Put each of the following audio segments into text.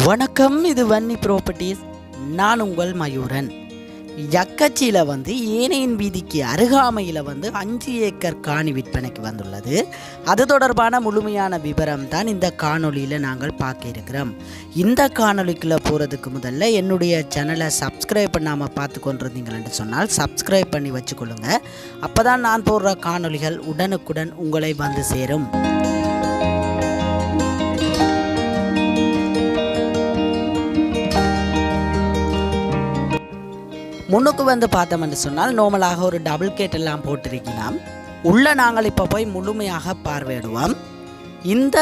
வணக்கம் இது வன்னி ப்ராப்பர்ட்டிஸ் நான் உங்கள் மயூரன். எக்கட்சியில் வந்து ஏனையின் வீதிக்கு அருகாமையில் வந்து அஞ்சு ஏக்கர் காணி விற்பனைக்கு வந்துள்ளது. அது தொடர்பான முழுமையான விவரம் தான் இந்த காணொளியில் நாங்கள் பார்க்க இருக்கிறோம். இந்த காணொலிக்குள்ளே போகிறதுக்கு முதல்ல என்னுடைய சேனலை சப்ஸ்கிரைப் பண்ணாமல் பார்த்து கொண்டிருந்தீங்களென்று சொன்னால் சப்ஸ்கிரைப் பண்ணி வச்சுக்கொள்ளுங்க. அப்போ தான் நான் போடுற காணொளிகள் உடனுக்குடன் உங்களை வந்து சேரும். முன்னுக்கு வந்து பார்த்தோம்னு சொன்னால் நார்மலாக ஒரு டபுள் கேட் எல்லாம் போட்டிருக்கலாம் உள்ள நாங்கள் இப்போ போய் முழுமையாக பார்வையிடுவோம். இந்த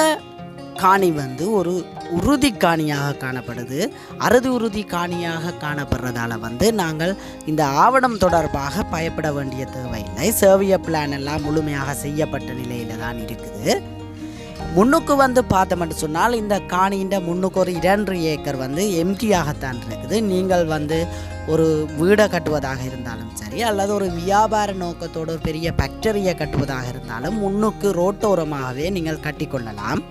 காணி வந்து ஒரு உறுதி காணியாக காணப்படுது. அறுதி உறுதி காணியாக காணப்படுறதால வந்து நாங்கள் இந்த ஆவணம் தொடர்பாக பயப்பட வேண்டிய தேவையில்லை. சேவிய பிளான் எல்லாம் முழுமையாக செய்யப்பட்ட நிலையில தான் இருக்குது. முன்னுக்கு வந்து பார்த்தோம்னு சொன்னால் இந்த காணியின் முன்னுக்கு ஒரு இரண்டு ஏக்கர் வந்து எம்டியாகத்தான் இருக்குது. நீங்கள் வந்து ஒரு வீடை கட்டுவதாக இருந்தாலும் சரி அல்லது ஒரு வியாபார நோக்கத்தோட ஒரு பெரிய ஃபேக்டரியை கட்டுவதாக இருந்தாலும் முன்னுக்கு ரோட்டோரமாகவே நீங்கள் கட்டிக்கொள்ளலாம்.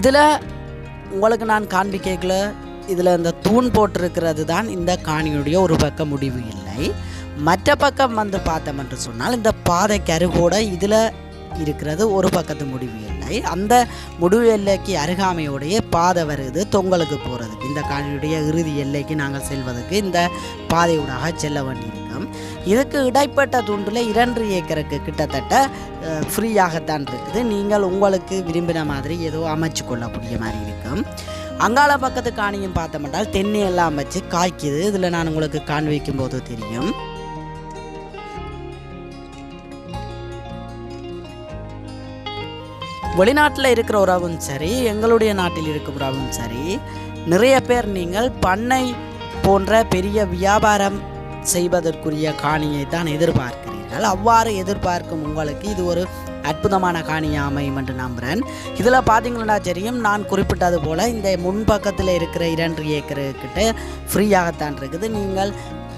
இதில் உங்களுக்கு நான் காண்பிக்கல இதில் இந்த தூண் போட்டிருக்கிறது தான் இந்த காணியுடைய ஒரு பக்க முடிவு இல்லை. மற்ற பக்கம் வந்து பார்த்தோம் என்று சொன்னால் இந்த பாதைக்கு அருகோட இதில் இருக்கிறது ஒரு பக்கத்து முடிவு இல்லை அந்த முடிவு எல்லைக்கு அருகாமையுடைய பாதை வருது தொங்கலுக்கு போகிறதுக்கு இந்த காணியுடைய இறுதி எல்லைக்கு நாங்கள் செல்வதற்கு இந்த பாதையூடாக செல்ல வேண்டியிருக்கும். இதுக்கு இடைப்பட்ட துண்டில் இரண்டு ஏக்கருக்கு கிட்டத்தட்ட ஃப்ரீயாகத்தான் இருக்குது. நீங்கள் உங்களுக்கு விரும்பின மாதிரி ஏதோ அமைச்சு கொள்ளக்கூடிய மாதிரி இருக்கும். அங்காள பக்கத்து காணியும் பார்த்தோம்னால் தென்னை எல்லாம் வச்சு காய்க்குது. இதில் நான் உங்களுக்கு காண்பிக்கும் போது தெரியும். வெளிநாட்டில் இருக்கிற உறவும் சரி எங்களுடைய நாட்டில் இருக்கிற உறவும் சரி நிறைய பேர் நீங்கள் பண்ணை போன்ற பெரிய வியாபாரம் செய்வதற்குரிய காணியை தான் எதிர்பார்க்கிறீர்கள். அவ்வாறு எதிர்பார்க்கும் உங்களுக்கு இது ஒரு அற்புதமான காணியாக அமையும் என்று நம்புகிறேன் இதில் பார்த்தீங்கன்னா தெரியும் நான் குறிப்பிட்டது போல் இந்த முன்பக்கத்தில் இருக்கிற இரண்டு ஏக்கர்கிட்ட ஃப்ரீயாகத்தான் இருக்குது. நீங்கள்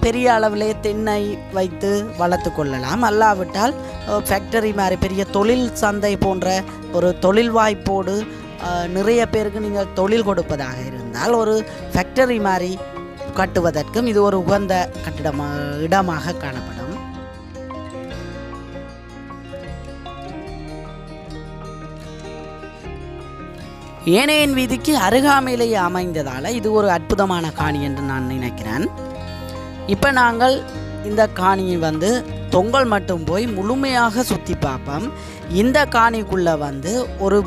பெரிய அளவிலே தென்னை வைத்து வளர்த்து கொள்ளலாம். அல்லாவிட்டால் ஃபேக்டரி மாதிரி பெரிய தொழில் சந்தை போன்ற ஒரு தொழில் வாய்ப்போடு நிறைய பேருக்கு நீங்கள் தொழில் கொடுப்பதாக இருந்தால் ஒரு ஃபேக்டரி மாதிரி கட்டுவதற்கும் இது ஒரு உகந்த கட்டிடமாக இடமாக காணப்படும். ஏனையன் வீதிக்கு அருகாமையிலேயே அமைந்ததால் இது ஒரு அற்புதமான காணி என்று நான் நினைக்கிறேன். இப்போ நாங்கள் இந்த காணியை வந்து தொங்கல் மட்டும் போய் முழுமையாக சுற்றி பார்ப்போம். இந்த காணிக்குள்ளே வந்து ஒரு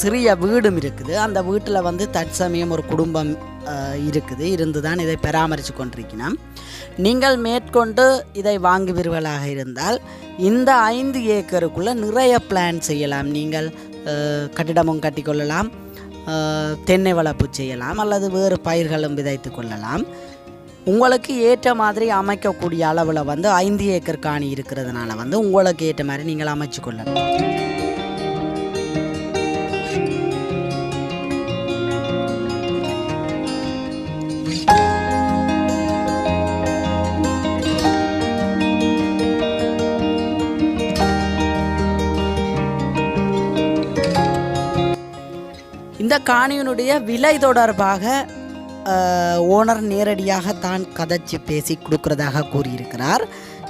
சிறிய வீடும் இருக்குது. அந்த வீட்டில் வந்து தற்சமயம் ஒரு குடும்பம் இருக்குது. இருந்து தான் இதை பராமரித்து கொண்டிருக்கிறோம். நீங்கள் மேற்கொண்டு இதை வாங்குவீர்களாக இருந்தால் இந்த ஐந்து ஏக்கருக்குள்ளே நிறைய பிளான் செய்யலாம். நீங்கள் கட்டிடமும் கட்டிக்கொள்ளலாம் தென்னை வளர்ப்பு செய்யலாம் அல்லது வேறு பயிர்களும் விதைத்து கொள்ளலாம். உங்களுக்கு ஏற்ற மாதிரி அமைக்கக்கூடிய அளவில் வந்து ஐந்து ஏக்கர் காணி இருக்கிறதுனால வந்து உங்களுக்கு ஏற்ற மாதிரி நீங்கள் அமைச்சு கொள்ளலாம் இந்த காணியினுடைய விலை தொடர்பாக ஓனர் நேரடியாக தான் கதைச்சு பேசி கொடுக்குறதாக கூறியிருக்கிறார்.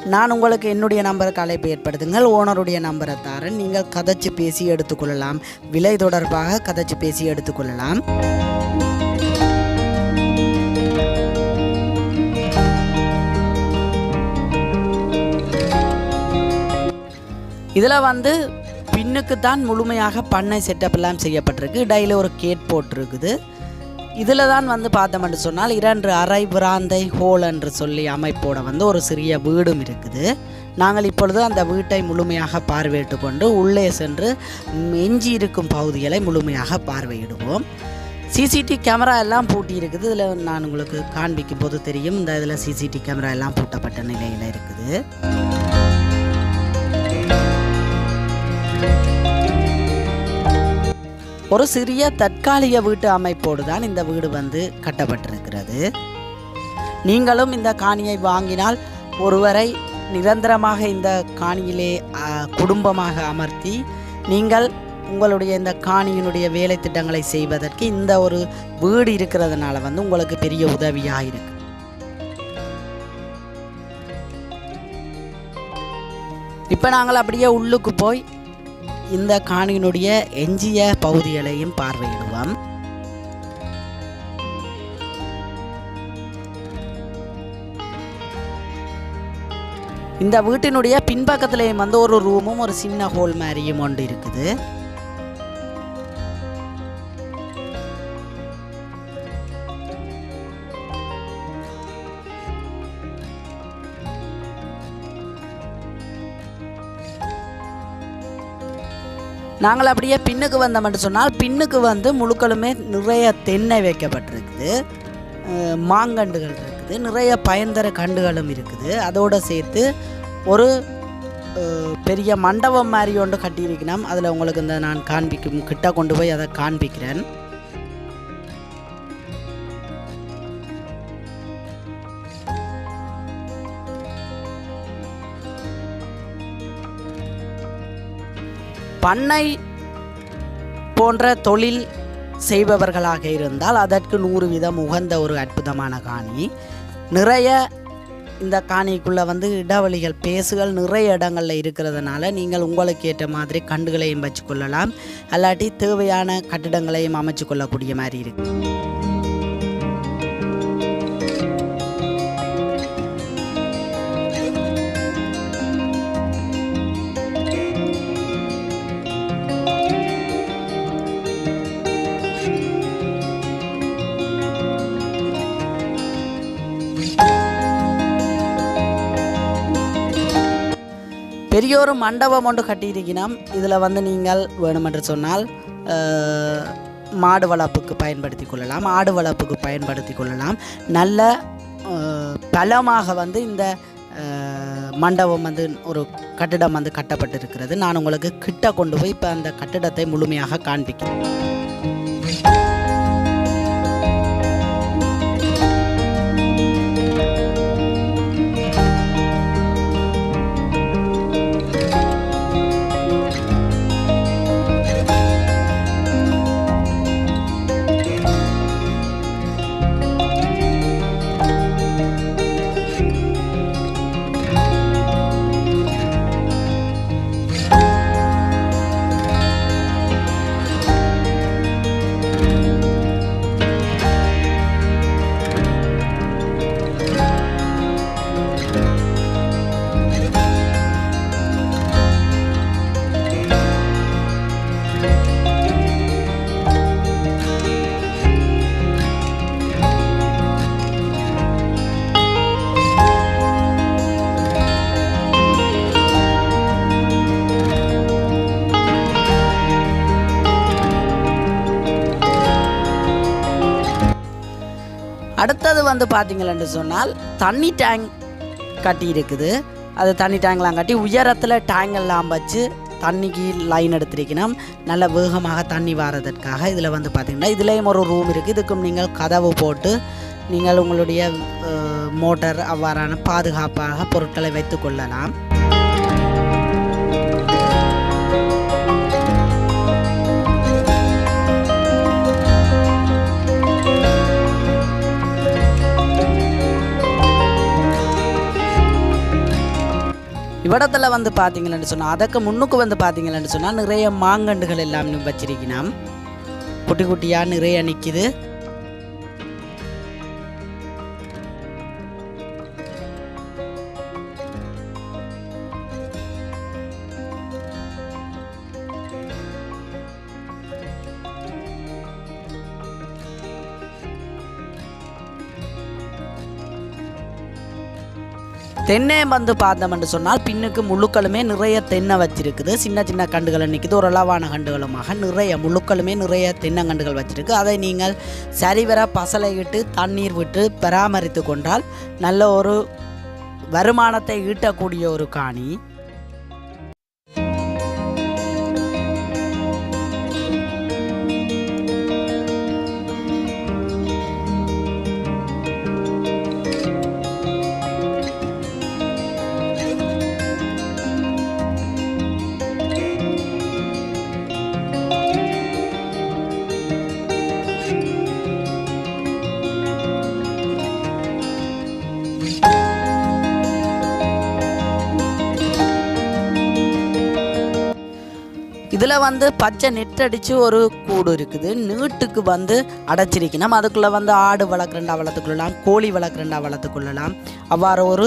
நான் உங்களுக்கு என்னுடைய நம்பருக்கு அழைப்பு ஏற்படுத்துங்கள். ஓனருடைய நம்பரை தாரன். நீங்கள் கதைச்சு பேசி எடுத்துக்கொள்ளலாம். விலை தொடர்பாக கதைச்சு பேசி எடுத்துக்கொள்ளலாம். இதில் வந்து பின்னுக்கு தான் முழுமையாக பண்ணை செட்டப் எல்லாம் செய்யப்பட்டிருக்கு. இடையில ஒரு கேட் போட்டிருக்குது. இதில் தான் வந்து பார்த்தோம்னு சொன்னால் இரண்டு அரை பிராந்தை ஹோல் என்று சொல்லி அமைப்போட வந்து ஒரு சிறிய வீடும் இருக்குது. நாங்கள் இப்பொழுது அந்த வீட்டை முழுமையாக பார்வையிட்டு கொண்டு உள்ளே சென்று எஞ்சி இருக்கும் பகுதிகளை முழுமையாக பார்வையிடுவோம். சிசிடி கேமரா எல்லாம் பூட்டி இருக்குது. இதில் நான் உங்களுக்கு காண்பிக்கும் போது தெரியும். இந்த இதில் சிசிடி கேமரா எல்லாம் பூட்டப்பட்ட நிலையில் இருக்குது. ஒரு சிறிய தற்காலிக வீட்டு அமைப்போடு தான் இந்த வீடு வந்து கட்டப்பட்டிருக்கிறது. நீங்களும் இந்த காணியை வாங்கினால் ஒருவரை நிரந்தரமாக இந்த காணியிலே குடும்பமாக அமர்த்தி நீங்கள் உங்களுடைய இந்த காணியினுடைய வேலை திட்டங்களை செய்வதற்கு இந்த ஒரு வீடு இருக்கிறதுனால வந்து உங்களுக்கு பெரிய உதவியாக இருக்கு இப்போ நாங்கள் அப்படியே உள்ளுக்கு போய் இந்த காணியினுடைய எஞ்சிய பகுதிகளையும் பார்வையிடுவோம். இந்த வீட்டினுடைய பின்பக்கத்துலேயும் வந்து ஒரு ரூமும் ஒரு சின்ன ஹோல் மாதிரியும் ஒன்று இருக்குது. நாங்கள் அப்படியே பின்னுக்கு வந்தோம்னு சொன்னால் பின்னுக்கு வந்து முழுக்களுமே நிறைய தென்னை வைக்கப்பட்டிருக்குது. மாங்கண்டுகள் இருக்குது. நிறைய பயன்தர கண்டுகளும் இருக்குது. அதோடு சேர்த்து ஒரு பெரிய மண்டபம் மாதிரி ஒன்று கட்டியிருக்கணும் அதில் உங்களுக்கு இந்த நான் காண்பிக்கும் கிட்ட கொண்டு போய் அதை காண்பிக்கிறேன். பண்ணை போன்ற தொழில் செய்பவர்களாக இருந்தால் அதற்கு நூறு விதம் உகந்த ஒரு அற்புதமான காணி. நிறைய இந்த காணிக்குள்ளே வந்து இடைவெளிகள் பேசுகள் நிறைய இடங்களில் இருக்கிறதுனால நீங்கள் உங்களுக்கு ஏற்ற மாதிரி கண்டுகளையும் வச்சுக்கொள்ளலாம். அல்லாட்டி தேவையான கட்டிடங்களையும் அமைச்சு கொள்ளக்கூடிய மாதிரி இருக்குது பெரிய ஒரு மண்டபம் ஒன்று கட்டியிருக்கிறோம். இதில் வந்து நீங்கள் வேணுமென்று சொன்னால் மாடு வளர்ப்புக்கு பயன்படுத்தி கொள்ளலாம் ஆடு வளர்ப்புக்கு பயன்படுத்தி கொள்ளலாம். நல்ல பலமாக வந்து இந்த மண்டபம் வந்து ஒரு கட்டிடம் வந்து கட்டப்பட்டிருக்கிறது. நான் உங்களுக்கு கிட்ட கொண்டு போய் இப்போ அந்த கட்டிடத்தை முழுமையாக காண்பிக்கிறேன். வந்து பார்த்தீங்களன்னு சொன்னால் தண்ணி டேங்க் கட்டி இருக்குது. அது தண்ணி டேங்க்லாம் கட்டி உயரத்தில் டேங்க் எல்லாம் வச்சு தண்ணிக்கு லைன் எடுத்திருக்கணும். நல்ல வேகமாக தண்ணி வாரதற்காக இதில் வந்து பார்த்திங்கன்னா இதுலேயும் ஒரு ரூம் இருக்குது. இதுக்கும் நீங்கள் கதவு போட்டு நீங்கள் உங்களுடைய மோட்டர் அவ்வாறான பாதுகாப்பாக பொருட்களை வைத்து கொள்ளலாம். இவ்விடத்தில் வந்து பார்த்தீங்களேன்னு சொன்னால் அதற்கு முன்னுக்கு வந்து பார்த்தீங்களேன்னு சொன்னால் நிறைய மாங்கண்டுகள் எல்லாம் வச்சிருக்கணும் குட்டி குட்டியாக நிறைய நிற்கிது. தென்னை வந்து பார்த்தோம்னு சொன்னால் பின்னுக்கு முழுக்களுமே நிறைய தென்னை வச்சிருக்குது. சின்ன சின்ன கண்டுகள் நிற்குது ஒரு அளவான கண்டுகளுமாக நிறைய முழுக்களுமே நிறைய தென்னங்கண்டுகள் வச்சிருக்கு. அதை நீங்கள் சரிவர பசலையிட்டு தண்ணீர் விட்டு பராமரித்து கொண்டால் நல்ல ஒரு வருமானத்தை ஈட்டக்கூடிய ஒரு காணி. இதில் வந்து பச்சை நெட் ஒரு கூடு இருக்குது. நீட்டுக்கு வந்து அடைச்சிருக்கணும் அதுக்குள்ளே வந்து ஆடு வளர்க்குறண்டா வளர்த்துக்கொள்ளலாம். கோழி வளர்க்குறண்டா வளர்த்துக்கொள்ளலாம். அவ்வாறு ஒரு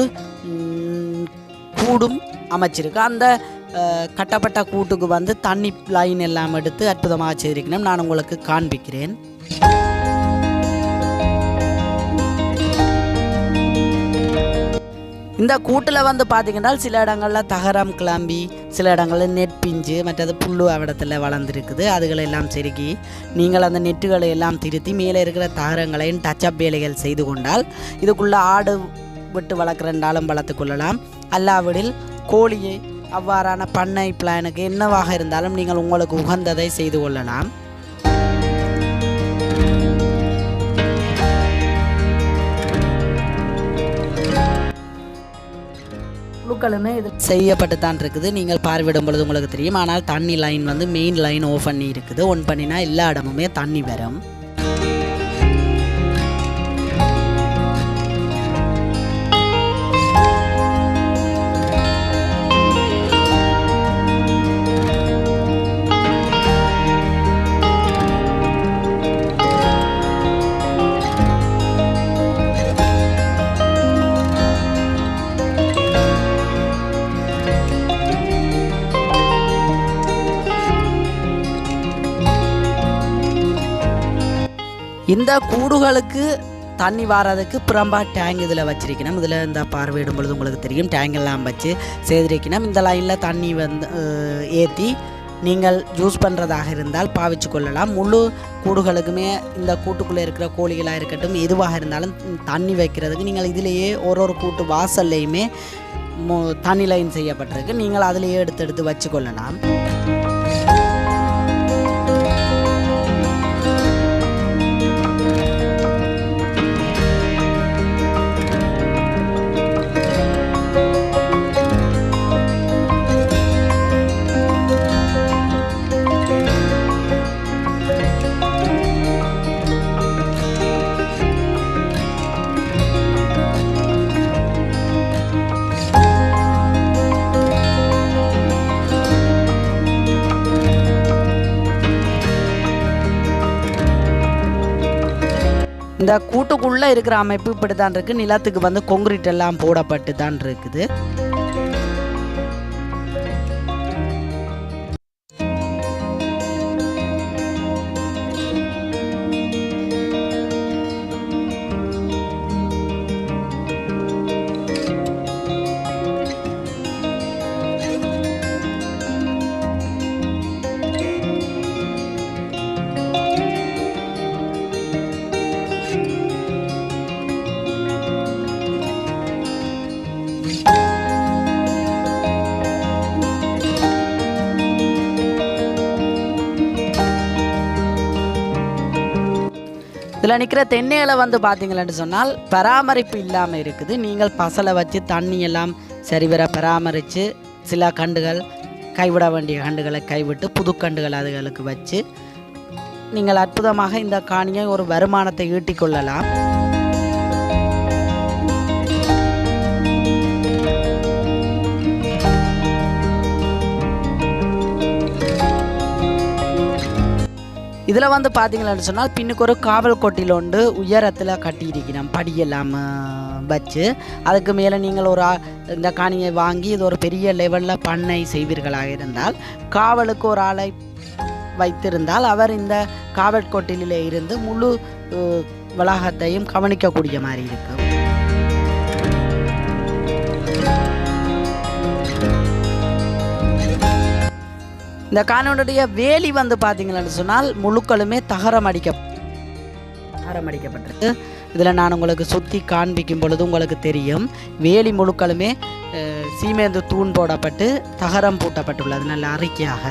கூடும் அமைச்சிருக்கு. அந்த கட்டப்பட்ட கூட்டுக்கு வந்து தண்ணி லைன் எல்லாம் எடுத்து அற்புதமாக வச்சிருக்கணும். நான் உங்களுக்கு காண்பிக்கிறேன். இந்த கூட்டில் வந்து பார்த்தீங்கன்னா சில இடங்களில் தகரம் கிளம்பி சில இடங்களில் நெட் பிஞ்சு மற்றது புல்லு அவிடத்தில் வளர்ந்துருக்குது. அதுகளை எல்லாம் செருக்கி நீங்கள் அந்த நெட்டுகளை எல்லாம் திருத்தி மேலே இருக்கிற தகரங்களையும் டச்சப் வேலைகள் செய்து கொண்டால் இதுக்குள்ளே ஆடு விட்டு வளர்க்குறண்டாலும் வளர்த்து கொள்ளலாம். அல்லாவிடில் கோழியை அவ்வாறான பண்ணை பிளானுக்கு என்னவாக இருந்தாலும் நீங்கள் உங்களுக்கு உகந்ததை செய்து கொள்ளலாம். குழுக்களுமே இது செய்யப்பட்டு தான் இருக்குது. நீங்கள் பார்வையிடும் பொழுது உங்களுக்கு தெரியும். ஆனால் தண்ணி லைன் வந்து மெயின் லைன் ஓஃப் பண்ணி இருக்குது. ஒன் பண்ணினா எல்லா இடமுமே தண்ணி வரும் இந்த கூடுகளுக்கு தண்ணி வாரதுக்கு புறம்பா டேங்க் இதில் வச்சிருக்கணும். இதில் இந்த பார்வையிடும் பொழுது உங்களுக்கு தெரியும். டேங்க் எல்லாம் வச்சு செய்திருக்கணும். இந்த லைனில் தண்ணி வந்து ஏற்றி நீங்கள் யூஸ் பண்ணுறதாக இருந்தால் பாவிச்சு கொள்ளலாம். முழு கூடுகளுக்குமே இந்த கூட்டுக்குள்ளே இருக்கிற கோழிகளாக இருக்கட்டும் எதுவாக இருந்தாலும் தண்ணி வைக்கிறதுக்கு நீங்கள் இதிலேயே ஒரு ஒரு கூட்டு வாசல்லையுமே தண்ணி லைன் செய்யப்பட்டிருக்கு. நீங்கள் அதிலேயே எடுத்து எடுத்து வச்சு கொள்ளலாம். இந்த கூட்டுக்குள்ளே இருக்கிற அமைப்பு இப்படி தான் இருக்குது நிலத்துக்கு வந்து கொங்கிரீட் எல்லாம் போடப்பட்டு தான் இருக்குது. இதில் நிற்கிற தென்னையில வந்து பார்த்தீங்களன்னு சொன்னால் பராமரிப்பு இல்லாமல் இருக்குது. நீங்கள் பசலை வச்சு தண்ணி எல்லாம் சரிவர பராமரித்து சில கண்டுகள் கைவிட வேண்டிய கண்டுகளை கைவிட்டு புது கண்டுகள் அதுகளுக்கு வச்சு நீங்கள் அற்புதமாக இந்த காணியை ஒரு வருமானத்தை ஈட்டிக் இதில் வந்து பார்த்தீங்களான்னு சொன்னால் பின்னுக்கு ஒரு காவல் கொட்டில் ஒன்று உயரத்தில் கட்டியிருக்கிறோம். படியெல்லாம் வச்சு. அதுக்கு மேலே நீங்கள் ஒரு இந்த காணியை வாங்கி இது ஒரு பெரிய லெவலில் பண்ணை செய்வீர்களாக இருந்தால் காவலுக்கு ஒரு ஆளை வைத்திருந்தால் அவர் இந்த காவல் கொட்டிலே இருந்து முழு வளாகத்தையும் கவனிக்கக்கூடிய மாதிரி இருக்கும். இந்த காணொலியுடைய வேலி வந்து பார்த்தீங்கன்னு சொன்னால் முழுக்களுமே தகரம் அடிக்க தகரம் அடிக்கப்பட்டிருக்கு. இதில் நான் உங்களுக்கு சுற்றி காண்பிக்கும் பொழுது உங்களுக்கு தெரியும். வேலி முழுக்களுமே சீமேந்து தூண் போடப்பட்டு தகரம் பூட்டப்பட்டுள்ளது நல்ல அறிக்கையாக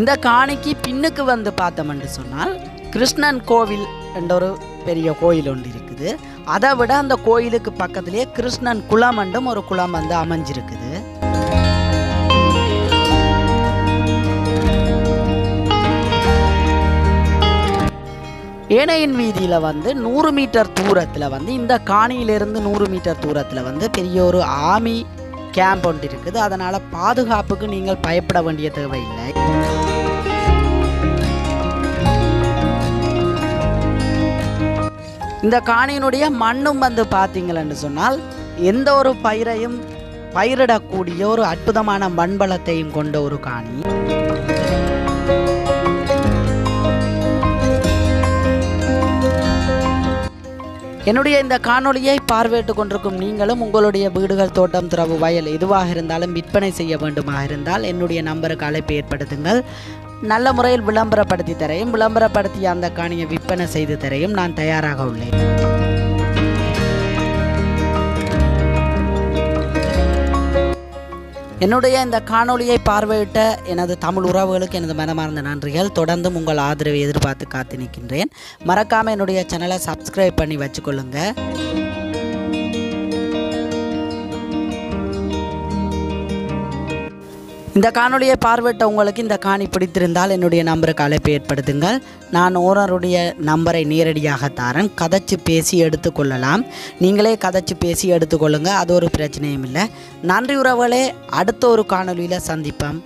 இந்த காணிக்கு பின்னுக்கு வந்து பார்த்தோம்னு சொன்னால் கிருஷ்ணன் கோவில் என்ற ஒரு பெரிய கோயில் ஒன்று இருக்குது. அதை விட அந்த கோயிலுக்கு பக்கத்திலேயே கிருஷ்ணன் குளம் என்றும் ஒரு குளம் வந்து அமைஞ்சிருக்குது. ஏனையின் வீதியில் வந்து நூறு மீட்டர் தூரத்தில் வந்து இந்த காணியிலிருந்து நூறு மீட்டர் தூரத்தில் வந்து பெரிய ஒரு ஆமி கேம்ப் ஒன்று இருக்குது. அதனால் பாதுகாப்புக்கு நீங்கள் பயப்பட வேண்டிய தேவையில்லை. இந்த காணியினுடைய மண்ணும் வந்து பார்த்தீங்களன்னு சொன்னால் எந்த ஒரு பயிரையும் பயிரிடக்கூடிய ஒரு அற்புதமான மண்பலத்தையும் கொண்ட ஒரு காணி. என்னுடைய இந்த காணொளியை பார்வையிட்டு கொண்டிருக்கும் நீங்களும் உங்களுடைய வீடுகள் தோட்டம் துறவு வயல் எதுவாக இருந்தாலும் விற்பனை செய்ய வேண்டுமாக இருந்தால் என்னுடைய நம்பருக்கு அழைப்பு ஏற்படுத்துங்கள். நல்ல முறையில் விளம்பரப்படுத்தி தரையும் விளம்பரப்படுத்திய அந்த காணியை விற்பனை செய்து தரையும் நான் தயாராக உள்ளேன். என்னுடைய இந்த காணொளியை பார்வையிட்ட எனது தமிழ் உறவுகளுக்கு எனது மனமார்ந்த நன்றிகள். தொடர்ந்தும் உங்கள் ஆதரவை எதிர்பார்த்து காத்து நிற்கின்றேன். மறக்காமல் என்னுடைய சேனலை சப்ஸ்கிரைப் பண்ணி வச்சுக்கொள்ளுங்கள் இந்த காணொலியை பார்வையிட்ட உங்களுக்கு இந்த காணி பிடித்திருந்தால் என்னுடைய நம்பருக்கு அழைப்பு ஏற்படுத்துங்கள். நான் ஓரருடைய நம்பரை நேரடியாக தாரேன். கதைச்சு பேசி எடுத்துக்கொள்ளலாம் நீங்களே கதைச்சு பேசி எடுத்துக்கொள்ளுங்க அது ஒரு பிரச்சனையும் இல்லை. நன்றி உறவுகளே அடுத்த ஒரு காணொளியில் சந்திப்போம்.